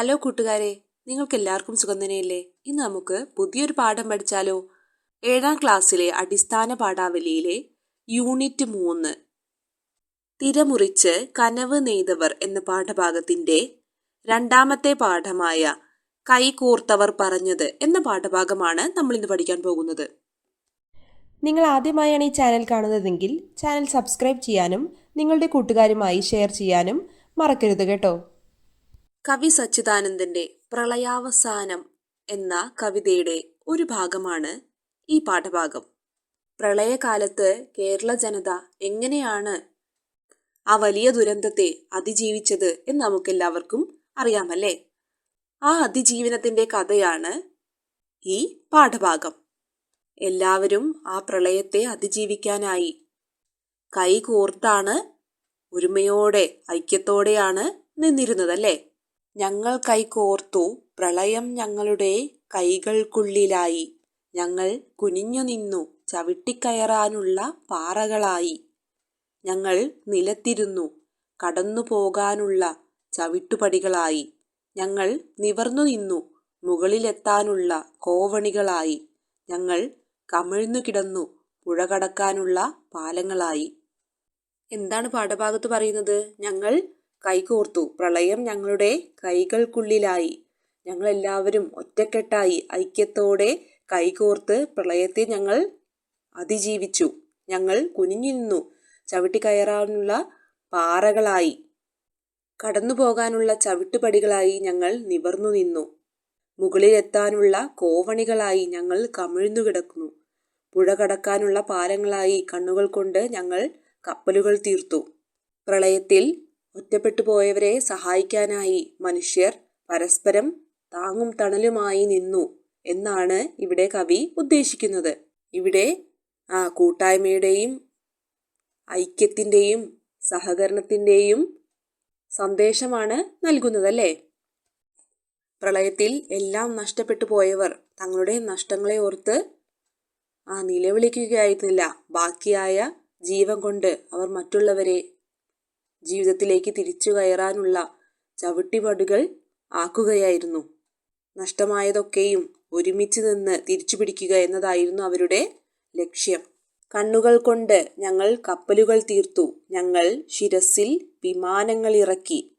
Hello കൂട്ടുകാരെ നിങ്ങൾക്ക് എല്ലാവർക്കും സുഖം തന്നെയല്ലേ? ഇന്ന് നമുക്ക് പുതിയൊരു പാഠം പഠിച്ചാലോ? ഏഴാം ക്ലാസ്സിലെ അടിസ്ഥാന പാഠാവലിയിലെ യൂണിറ്റ് മൂന്ന്. തിരമുറിച്ച് കനവ് നെയ്തവർ എന്ന പാഠഭാഗത്തിന്റെ രണ്ടാമത്തെ പാഠമായ കൈകോർത്തവർ പറഞ്ഞത് എന്ന പാഠഭാഗമാണ് നമ്മൾ ഇന്ന് പഠിക്കാൻ പോകുന്നത്. നിങ്ങൾ ആദ്യമായാണ് ഈ ചാനൽ കാണുന്നതെങ്കിൽ ചാനൽ സബ്സ്ക്രൈബ് ചെയ്യാനും നിങ്ങളുടെ കൂട്ടുകാരുമായി ഷെയർ ചെയ്യാനും മറക്കരുത് കേട്ടോ. കവി സച്ചിദാനന്ദന്റെ പ്രളയാവസാനം എന്ന കവിതയുടെ ഒരു ഭാഗമാണ് ഈ പാഠഭാഗം. പ്രളയകാലത്ത് കേരള ജനത എങ്ങനെയാണ് ആ വലിയ ദുരന്തത്തെ അതിജീവിച്ചത് എന്ന് നമുക്കെല്ലാവർക്കും അറിയാമല്ലേ? ആ അതിജീവനത്തിന്റെ കഥയാണ് ഈ പാഠഭാഗം. എല്ലാവരും ആ പ്രളയത്തെ അതിജീവിക്കാനായി കൈകോർത്താണ് ഒരുമയോടെ ഐക്യത്തോടെയാണ് നിന്നിരുന്നതല്ലേ? ഞങ്ങൾ കൈകോർത്തു പ്രളയം ഞങ്ങളുടെ കൈകൾക്കുള്ളിലായി. ഞങ്ങൾ കുനിഞ്ഞു നിന്നു ചവിട്ടിക്കയറാനുള്ള പാറകളായി. ഞങ്ങൾ നിലത്തിരുന്നു കടന്നു പോകാനുള്ള ചവിട്ടുപടികളായി. ഞങ്ങൾ നിവർന്നു നിന്നു മുകളിലെത്താനുള്ള കോവണികളായി. ഞങ്ങൾ കമിഴ്ന്നു കിടന്നു പുഴ കടക്കാനുള്ള പാലങ്ങളായി. എന്താണ് പാഠഭാഗത്ത് പറയുന്നത്? ഞങ്ങൾ കൈകോർത്തു. പ്രളയം ഞങ്ങളുടെ കൈകൾക്കുള്ളിലായി. ഞങ്ങളെല്ലാവരും ഒറ്റക്കെട്ടായി ഐക്യത്തോടെ കൈകോർത്ത് പ്രളയത്തെ ഞങ്ങൾ അതിജീവിച്ചു. ഞങ്ങൾ കുനിഞ്ഞു നിന്നു ചവിട്ടിക്കയറാനുള്ള പാറകളായി. കടന്നു പോകാനുള്ള ചവിട്ടുപടികളായി ഞങ്ങൾ നിവർന്നു നിന്നു. മുകളിലെത്താനുള്ള കോവണികളായി ഞങ്ങൾ കമിഴ്ന്നു കിടക്കുന്നു. പുഴ കടക്കാനുള്ള പാലങ്ങളായി കണ്ണുകൾ കൊണ്ട് ഞങ്ങൾ കപ്പലുകൾ തീർത്തു. പ്രളയത്തിൽ ഒറ്റപ്പെട്ടു പോയവരെ സഹായിക്കാനായി മനുഷ്യർ പരസ്പരം താങ്ങും തണലുമായി നിന്നു എന്നാണ് ഇവിടെ കവി ഉദ്ദേശിക്കുന്നത്. ഇവിടെ ആ കൂട്ടായ്മയുടെയും ഐക്യത്തിന്റെയും സഹകരണത്തിന്റെയും സന്ദേശമാണ് നൽകുന്നത് അല്ലേ പ്രളയത്തിൽ എല്ലാം നഷ്ടപ്പെട്ടു പോയവർ തങ്ങളുടെ നഷ്ടങ്ങളെ ഓർത്ത് ആ നിലവിളിക്കുകയായിരുന്നില്ല. ബാക്കിയായ ജീവൻ കൊണ്ട് അവർ മറ്റുള്ളവരെ ജീവിതത്തിലേക്ക് തിരിച്ചു കയറാനുള്ള ചവിട്ടിപടുകൾ ആക്കുകയായിരുന്നു. നഷ്ടമായതൊക്കെയും ഒരുമിച്ച് നിന്ന് തിരിച്ചു പിടിക്കുക എന്നതായിരുന്നു അവരുടെ ലക്ഷ്യം. കണ്ണുകൾ കൊണ്ട് ഞങ്ങൾ കപ്പലുകൾ തീർത്തു. ഞങ്ങൾ ശിരസിൽ വിമാനങ്ങൾ ഇറക്കി.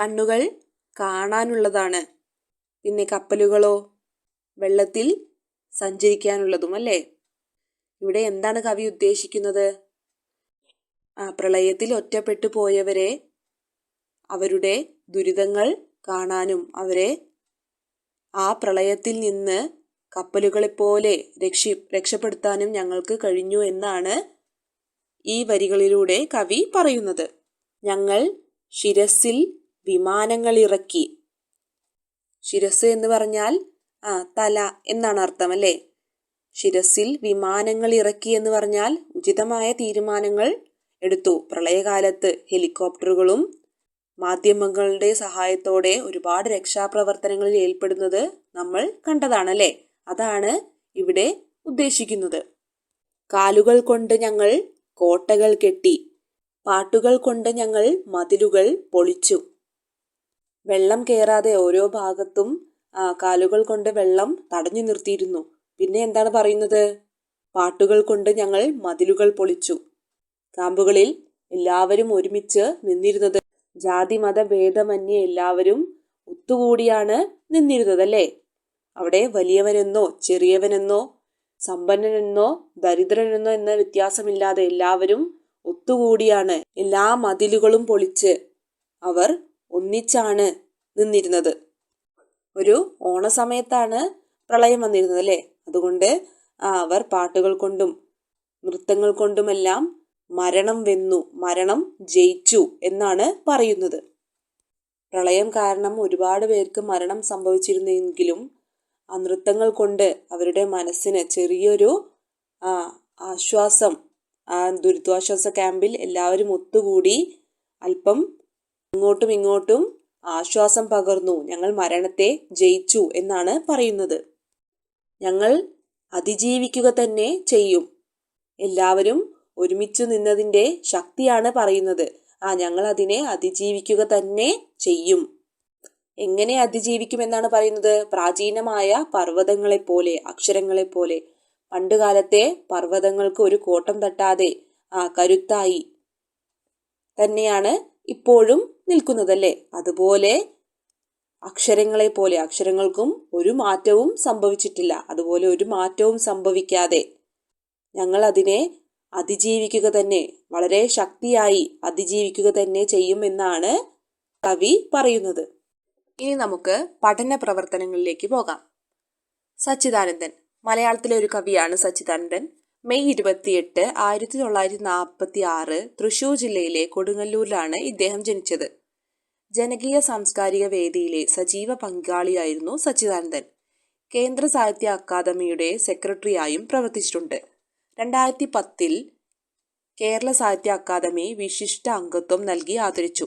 കണ്ണുകൾ കാണാനുള്ളതാണ്. പിന്നെ കപ്പലുകളോ വെള്ളത്തിൽ സഞ്ചരിക്കാനുള്ളതും അല്ലേ? ഇവിടെ എന്താണ് കവി ഉദ്ദേശിക്കുന്നത്? പ്രളയത്തിൽ ഒറ്റപ്പെട്ടു പോയവരെ അവരുടെ ദുരിതങ്ങൾ കാണാനും അവരെ ആ പ്രളയത്തിൽ നിന്ന് കപ്പലുകളെപ്പോലെ രക്ഷി രക്ഷപ്പെടുത്താനും ഞങ്ങൾക്ക് കഴിഞ്ഞു എന്നാണ് ഈ വരികളിലൂടെ കവി പറയുന്നത്. ഞങ്ങൾ ശിരസിൽ വിമാനങ്ങൾ ഇറക്കി ശിരസ് എന്ന് പറഞ്ഞാൽ ആ തല എന്നാണ് അർത്ഥം അല്ലേ? ശിരസിൽ വിമാനങ്ങൾ ഇറക്കി എന്ന് പറഞ്ഞാൽ ഉചിതമായ തീരുമാനങ്ങൾ എടുത്തു. പ്രളയകാലത്ത് ഹെലികോപ്റ്ററുകളും മാധ്യമങ്ങളുടെ സഹായത്തോടെ ഒരുപാട് രക്ഷാപ്രവർത്തനങ്ങളിൽ ഏർപ്പെടുന്നത് നമ്മൾ കണ്ടതാണല്ലേ? അതാണ് ഇവിടെ ഉദ്ദേശിക്കുന്നത്. കാലുകൾ കൊണ്ട് ഞങ്ങൾ കോട്ടകൾ കെട്ടി പാട്ടുകൾ കൊണ്ട് ഞങ്ങൾ മതിലുകൾ പൊളിച്ചു. വെള്ളം കയറാതെ ഓരോ ഭാഗത്തും കാലുകൾ കൊണ്ട് വെള്ളം തടഞ്ഞു നിർത്തിയിരുന്നു. പിന്നെ എന്താണ് പറയുന്നത്? പാട്ടുകൾ കൊണ്ട് ഞങ്ങൾ മതിലുകൾ പൊളിച്ചു. ക്യാമ്പുകളിൽ എല്ലാവരും ഒരുമിച്ച് നിന്നിരുന്നത്. ജാതി മത ഭേദമന്യേ എല്ലാവരും ഒത്തുകൂടിയാണ് നിന്നിരുന്നത് അല്ലേ അവിടെ വലിയവനെന്നോ ചെറിയവനെന്നോ സമ്പന്നനെന്നോ ദരിദ്രനെന്നോ എന്ന വ്യത്യാസമില്ലാതെ എല്ലാവരും ഒത്തുകൂടിയാണ്. എല്ലാ മതിലുകളും പൊളിച്ച് അവർ ഒന്നിച്ചാണ് നിന്നിരുന്നത്. ഒരു ഓണസമയത്താണ് പ്രളയം വന്നിരുന്നത് അല്ലേ? അതുകൊണ്ട് അവർ പാട്ടുകൾ കൊണ്ടും നൃത്തങ്ങൾ കൊണ്ടുമെല്ലാം മരണം വെന്നു മരണം ജയിച്ചു എന്നാണ് പറയുന്നത്. പ്രളയം കാരണം ഒരുപാട് പേർക്ക് മരണം സംഭവിച്ചിരുന്നെങ്കിലും ആ നൃത്തങ്ങൾ കൊണ്ട് അവരുടെ മനസ്സിന് ചെറിയൊരു ആശ്വാസം ആ ദുരിതാശ്വാസ ക്യാമ്പിൽ എല്ലാവരും ഒത്തുകൂടി അല്പം ഇങ്ങോട്ടും ഇങ്ങോട്ടും ആശ്വാസം പകർന്നു ഞങ്ങൾ മരണത്തെ ജയിച്ചു എന്നാണ് പറയുന്നത്. ഞങ്ങൾ അതിജീവിക്കുക തന്നെ ചെയ്യും. എല്ലാവരും ഒരുമിച്ചു നിന്നതിന്റെ ശക്തിയാണ് പറയുന്നത്. ആ ഞങ്ങൾ അതിനെ അതിജീവിക്കുക തന്നെ ചെയ്യും. എങ്ങനെ അതിജീവിക്കുമെന്നാണ് പറയുന്നത്? പ്രാചീനമായ പർവതങ്ങളെപ്പോലെ അക്ഷരങ്ങളെപ്പോലെ. പണ്ടുകാലത്തെ പർവതങ്ങൾക്ക് ഒരു കോട്ടം തട്ടാതെ ആ കരുത്തായി തന്നെയാണ് ഇപ്പോഴും നിൽക്കുന്നതല്ലേ? അതുപോലെ അക്ഷരങ്ങളെ പോലെ അക്ഷരങ്ങൾക്കും ഒരു മാറ്റവും സംഭവിച്ചിട്ടില്ല. അതുപോലെ ഒരു മാറ്റവും സംഭവിക്കാതെ ഞങ്ങൾ അതിനെ അതിജീവിക്കുക തന്നെ വളരെ ശക്തിയായി അതിജീവിക്കുക തന്നെ ചെയ്യുമെന്നാണ് കവി പറയുന്നത്. ഇനി നമുക്ക് പഠന പ്രവർത്തനങ്ങളിലേക്ക് പോകാം. സച്ചിദാനന്ദൻ മലയാളത്തിലെ ഒരു കവിയാണ് സച്ചിദാനന്ദൻ. മെയ് ഇരുപത്തിയെട്ട് ആയിരത്തി തൊള്ളായിരത്തി നാൽപ്പത്തി ആറ് തൃശൂർ ജില്ലയിലെ കൊടുങ്ങല്ലൂരിലാണ് ഇദ്ദേഹം ജനിച്ചത്. ജനകീയ സാംസ്കാരിക വേദിയിലെ സജീവ പങ്കാളിയായിരുന്നു സച്ചിദാനന്ദൻ. കേന്ദ്ര സാഹിത്യ അക്കാദമിയുടെ സെക്രട്ടറിയായും പ്രവർത്തിച്ചിട്ടുണ്ട്. രണ്ടായിരത്തി പത്തിൽ കേരള സാഹിത്യ അക്കാദമി വിശിഷ്ട അംഗത്വം നൽകി ആദരിച്ചു.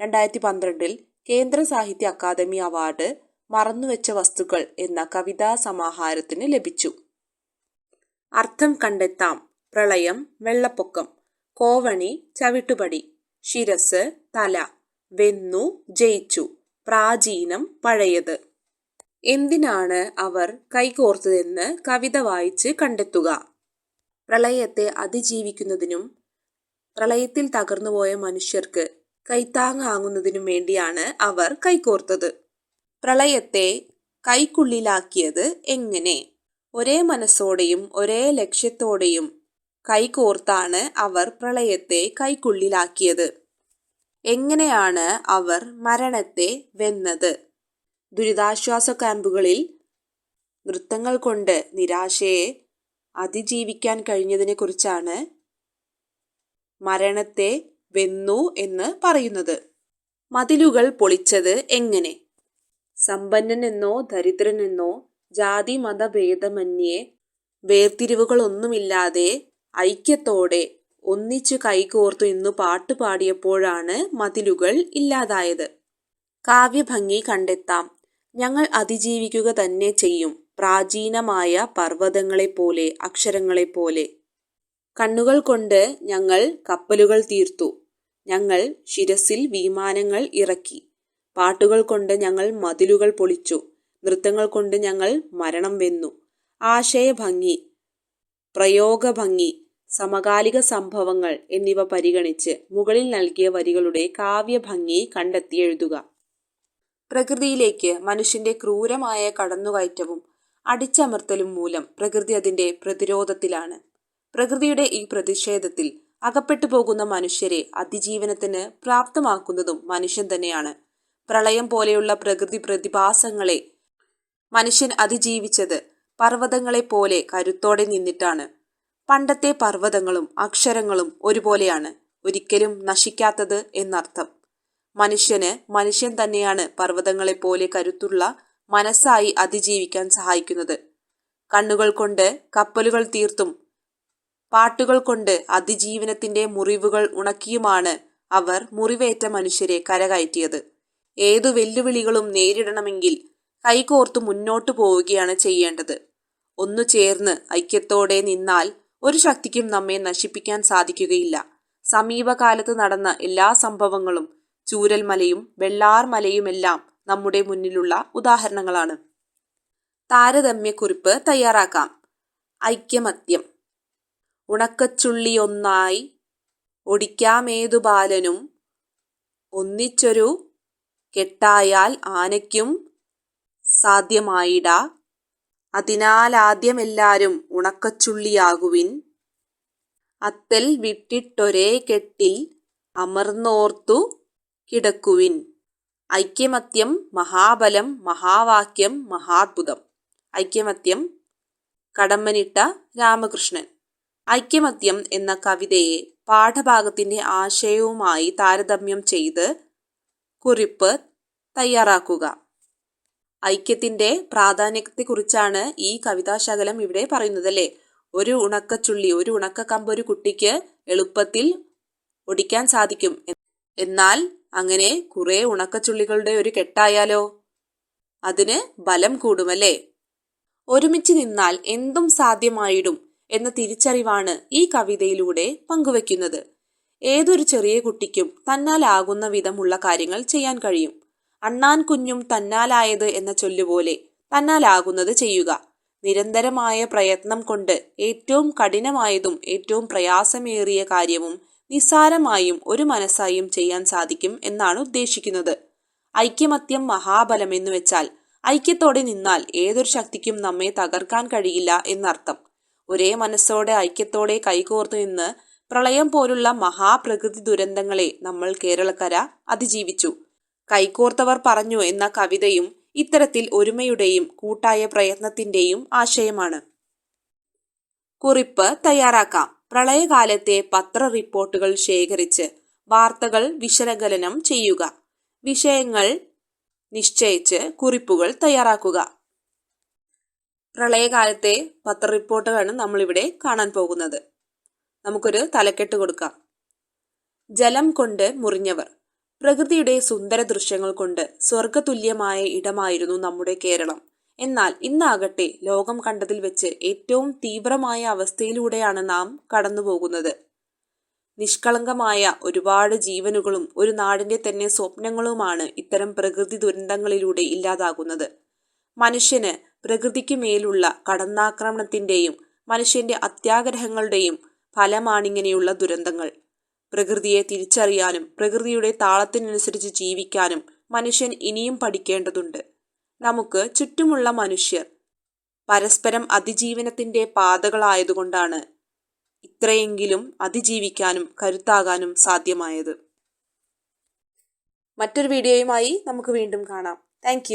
രണ്ടായിരത്തി പന്ത്രണ്ടിൽ കേന്ദ്ര സാഹിത്യ അക്കാദമി അവാർഡ് മറന്നുവെച്ച വസ്തുക്കൾ എന്ന കവിതാ സമാഹാരത്തിന് ലഭിച്ചു. അർത്ഥം കണ്ടെത്താം. പ്രളയം വെള്ളപ്പൊക്കം കോവണി ചവിട്ടുപടി ശിരസ് തല വെന്നു ജയിച്ചു പ്രാചീനം പഴയത്. എന്തിനാണ് അവർ കൈകോർത്തതെന്ന് കവിത വായിച്ച് കണ്ടെത്തുക? പ്രളയത്തെ അതിജീവിക്കുന്നതിനും പ്രളയത്തിൽ തകർന്നുപോയ മനുഷ്യർക്ക് കൈത്താങ്ങാകുന്നതിനും വേണ്ടിയാണ് അവർ കൈകോർത്തത്. പ്രളയത്തെ കൈക്കുള്ളിലാക്കിയത് എങ്ങനെ? ഒരേ മനസ്സോടെയും ഒരേ ലക്ഷ്യത്തോടെയും കൈകോർത്താണ് അവർ പ്രളയത്തെ കൈക്കുള്ളിലാക്കിയത്. എങ്ങനെയാണ് അവർ മരണത്തെ വെന്നത്? ദുരിതാശ്വാസ ക്യാമ്പുകളിൽ നൃത്തങ്ങൾ കൊണ്ട് നിരാശയെ അതിജീവിക്കാൻ കഴിഞ്ഞതിനെക്കുറിച്ചാണ് മരണത്തെ വെന്നു എന്ന് പറയുന്നത്. മതിലുകൾ പൊളിച്ചത് എങ്ങനെ? സമ്പന്നനെന്നോ ദരിദ്രനെന്നോ ജാതി മതഭേദമന്യേ വേർതിരിവുകളൊന്നുമില്ലാതെ ഐക്യത്തോടെ ഒന്നിച്ചു കൈകോർത്തു ഇന്നു പാട്ട് പാടിയപ്പോഴാണ് മതിലുകൾ ഇല്ലാതായത്. കാവ്യഭംഗി കണ്ടെത്താം. ഞങ്ങൾ അതിജീവിക്കുക തന്നെ ചെയ്യും. പ്രാചീനമായ പർവതങ്ങളെപ്പോലെ അക്ഷരങ്ങളെപ്പോലെ. കണ്ണുകൾ കൊണ്ട് ഞങ്ങൾ കപ്പലുകൾ തീർത്തു. ഞങ്ങൾ ശിരസിൽ വിമാനങ്ങൾ ഇറക്കി. പാട്ടുകൾ കൊണ്ട് ഞങ്ങൾ മതിലുകൾ പൊളിച്ചു. നൃത്തങ്ങൾ കൊണ്ട് ഞങ്ങൾ മരണം വെന്നു. ആശയഭംഗി പ്രയോഗഭംഗി സമകാലിക സംഭവങ്ങൾ എന്നിവ പരിഗണിച്ച് മുകളിൽ നൽകിയ വരികളുടെ കാവ്യഭംഗി കണ്ടെത്തി എഴുതുക. പ്രകൃതിയിലേക്ക് മനുഷ്യന്റെ ക്രൂരമായ കടന്നുകയറ്റവും അടിച്ചമർത്തലും മൂലം പ്രകൃതി അതിന്റെ പ്രതിരോധത്തിലാണ്. പ്രകൃതിയുടെ ഈ പ്രതിഷേധത്തിൽ അകപ്പെട്ടു പോകുന്ന മനുഷ്യരെ അതിജീവനത്തിന് പ്രാപ്തമാക്കുന്നതും മനുഷ്യൻ തന്നെയാണ്. പ്രളയം പോലെയുള്ള പ്രകൃതി പ്രതിഭാസങ്ങളെ മനുഷ്യൻ അതിജീവിച്ചത് പർവതങ്ങളെ പോലെ കരുത്തോടെ നിന്നിട്ടാണ്. പണ്ടത്തെ പർവതങ്ങളും അക്ഷരങ്ങളും ഒരുപോലെയാണ് ഒരിക്കലും നശിക്കാത്തത് എന്നർത്ഥം. മനുഷ്യന് മനുഷ്യൻ തന്നെയാണ് പർവതങ്ങളെ പോലെ കരുത്തുള്ള മനസ്സായി അതിജീവിക്കാൻ സഹായിക്കുന്നത്. കണ്ണുകൾ കൊണ്ട് കപ്പലുകൾ തീർത്തും പാട്ടുകൾ കൊണ്ട് അതിജീവനത്തിന്റെ മുറിവുകൾ ഉണക്കിയുമാണ് അവർ മുറിവേറ്റ മനുഷ്യരെ കരകയറ്റിയത്. ഏതു വെല്ലുവിളികളും നേരിടണമെങ്കിൽ കൈകോർത്തു മുന്നോട്ടു പോവുകയാണ് ചെയ്യേണ്ടത്. ഒന്നു ചേർന്ന് ഐക്യത്തോടെ നിന്നാൽ ഒരു ശക്തിക്കും നമ്മെ നശിപ്പിക്കാൻ സാധിക്കുകയില്ല. സമീപകാലത്ത് നടന്ന എല്ലാ സംഭവങ്ങളും ചൂരൽമലയും വെള്ളാർമലയുമെല്ലാം നമ്മുടെ മുന്നിലുള്ള ഉദാഹരണങ്ങളാണ്. താരതമ്യക്കുറിപ്പ് തയ്യാറാക്കാം. ഐക്യമത്യം. ഉണക്കച്ചുള്ളിയൊന്നായി ഒടിക്കാമേതു ബാലനും ഒന്നിച്ചൊരു കെട്ടായാൽ ആനയ്ക്കും സാധ്യമായിട. അതിനാലാദ്യമെല്ലാരും ഉണക്കച്ചുള്ളിയാകുവിൻ. അത്തൽ വിട്ടിട്ടൊരേ കെട്ടിൽ അമർന്നോർത്തു കിടക്കുവിൻ. ഐക്യമത്യം മഹാബലം മഹാവാക്യം മഹാത്ഭുതം. ഐക്യമത്യം കടമ്മനിട്ട രാമകൃഷ്ണൻ. ഐക്യമത്യം എന്ന കവിതയെ പാഠഭാഗത്തിന്റെ ആശയവുമായി താരതമ്യം ചെയ്ത് കുറിപ്പ് തയ്യാറാക്കുക. ഐക്യത്തിന്റെ പ്രാധാന്യത്തെക്കുറിച്ചാണ് ഈ കവിതാശകലം ഇവിടെ പറയുന്നത് അല്ലേ? ഒരു ഉണക്കച്ചുള്ളി ഒരു ഉണക്കക്കമ്പ് ഒരു കുട്ടിക്ക് എളുപ്പത്തിൽ ഒടിക്കാൻ സാധിക്കും. എന്നാൽ അങ്ങനെ കുറെ ഉണക്കച്ചുള്ളികളുടെ ഒരു കെട്ടായാലോ? അതിന് ബലം കൂടുമല്ലേ? ഒരുമിച്ച് നിന്നാൽ എന്തും സാധ്യമായിടും എന്ന തിരിച്ചറിവാണ് ഈ കവിതയിലൂടെ പങ്കുവെക്കുന്നത് ഏതൊരു ചെറിയ കുട്ടിക്കും തന്നാലാകുന്ന വിധമുള്ള കാര്യങ്ങൾ ചെയ്യാൻ കഴിയും. അണ്ണാൻ കുഞ്ഞും തന്നാലായത് എന്ന ചൊല്ലുപോലെ തന്നാലാകുന്നത് ചെയ്യുക. നിരന്തരമായ പ്രയത്നം കൊണ്ട് ഏറ്റവും കഠിനമായതും ഏറ്റവും പ്രയാസമേറിയ കാര്യവും നിസ്സാരമായും ഒരു മനസ്സായും ചെയ്യാൻ സാധിക്കും എന്നാണ് ഉദ്ദേശിക്കുന്നത്. ഐക്യമത്യം മഹാബലം എന്ന് വെച്ചാൽ ഐക്യത്തോടെ നിന്നാൽ ഏതൊരു ശക്തിക്കും നമ്മെ തകർക്കാൻ കഴിയില്ല എന്നർത്ഥം. ഒരേ മനസ്സോടെ ഐക്യത്തോടെ കൈകോർത്തു നിന്ന് പ്രളയം പോലുള്ള മഹാപ്രകൃതി ദുരന്തങ്ങളെ നമ്മൾ കേരളക്കര അതിജീവിച്ചു. കൈകോർത്തവർ പറഞ്ഞു എന്ന കവിതയും ഇത്തരത്തിൽ ഒരുമയുടെയും കൂട്ടായ പ്രയത്നത്തിന്റെയും ആശയമാണ്. കുറിപ്പ് തയ്യാറാക്കാം. പ്രളയകാലത്തെ പത്ര റിപ്പോർട്ടുകൾ ശേഖരിച്ച് വാർത്തകൾ വിശകലനം ചെയ്യുക. വിഷയങ്ങൾ നിശ്ചയിച്ച് കുറിപ്പുകൾ തയ്യാറാക്കുക. പ്രളയകാലത്തെ പത്ര റിപ്പോർട്ടുകളാണ് നമ്മളിവിടെ കാണാൻ പോകുന്നത്. നമുക്കൊരു തലക്കെട്ട് കൊടുക്കാം. ജലം കൊണ്ട് മുറിഞ്ഞവർ. പ്രകൃതിയുടെ സുന്ദര ദൃശ്യങ്ങൾ കൊണ്ട് സ്വർഗതുല്യമായ ഇടമായിരുന്നു നമ്മുടെ കേരളം. എന്നാൽ ഇന്നാകട്ടെ ലോകം കണ്ടതിൽ വെച്ച് ഏറ്റവും തീവ്രമായ അവസ്ഥയിലൂടെയാണ് നാം കടന്നുപോകുന്നത്. നിഷ്കളങ്കമായ ഒരുപാട് ജീവനുകളും ഒരു നാടിന്റെ തന്നെ സ്വപ്നങ്ങളുമാണ് ഇത്തരം പ്രകൃതി ദുരന്തങ്ങളിലൂടെ ഇല്ലാതാകുന്നത്. മനുഷ്യന് പ്രകൃതിക്ക് മേലുള്ള കടന്നാക്രമണത്തിന്റെയും മനുഷ്യന്റെ അത്യാഗ്രഹങ്ങളുടെയും ഫലമാണിങ്ങനെയുള്ള ദുരന്തങ്ങൾ. പ്രകൃതിയെ തിരിച്ചറിയാനും പ്രകൃതിയുടെ താളത്തിനനുസരിച്ച് ജീവിക്കാനും മനുഷ്യൻ ഇനിയും പഠിക്കേണ്ടതുണ്ട്. നമുക്ക് ചുറ്റുമുള്ള മനുഷ്യർ പരസ്പരം അതിജീവനത്തിന്റെ പാതകളായതുകൊണ്ടാണ് ഇത്രയെങ്കിലും അതിജീവിക്കാനും കരുത്താകാനും സാധ്യമായത്. മറ്റൊരു വീഡിയോയുമായി നമുക്ക് വീണ്ടും കാണാം. താങ്ക്